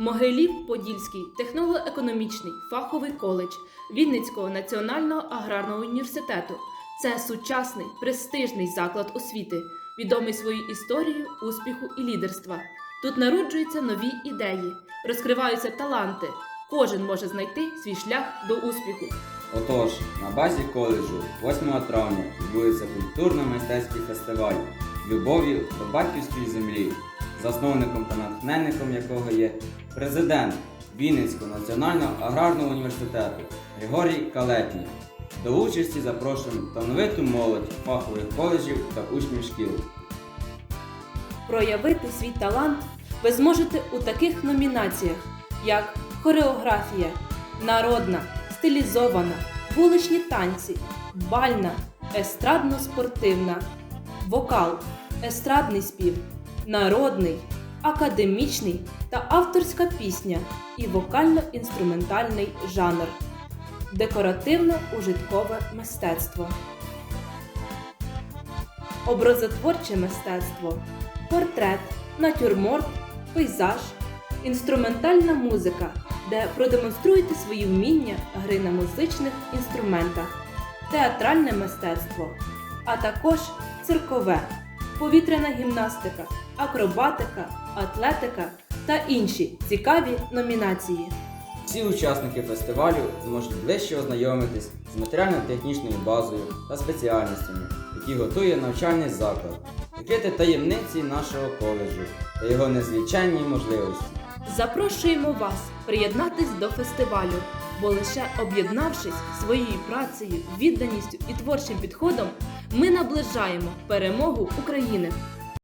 Могилів-Подільський технолого-економічний фаховий коледж Вінницького національного аграрного університету. Це сучасний престижний заклад освіти, відомий своєю історією успіху і лідерства. Тут народжуються нові ідеї, розкриваються таланти. Кожен може знайти свій шлях до успіху. Отож, на базі коледжу 8 травня відбудеться культурно-мистецький фестиваль з любов'ю до батьківської землі, засновником та натхненником якого є президент Вінницького національного аграрного університету Григорій Калетній. До участі запрошуємо талановиту молодь фахових коледжів та учнів шкіл. Проявити свій талант ви зможете у таких номінаціях, як хореографія, народна, стилізована, вуличні танці, бальна, естрадно-спортивна, вокал, естрадний спів, народний, академічний та авторська пісня і вокально-інструментальний жанр, декоративно-ужиткове мистецтво. Образотворче мистецтво, портрет, натюрморт, пейзаж, інструментальна музика, де продемонструєте свої вміння гри на музичних інструментах, театральне мистецтво, а також циркове, повітряна гімнастика, акробатика, атлетика та інші цікаві номінації. Всі учасники фестивалю зможуть ближче ознайомитись з матеріально-технічною базою та спеціальностями, які готує навчальний заклад, відкрити таємниці нашого коледжу та його незвичайні можливості. Запрошуємо вас приєднатись до фестивалю, бо лише об'єднавшись своєю працею, відданістю і творчим підходом, ми наближаємо перемогу України.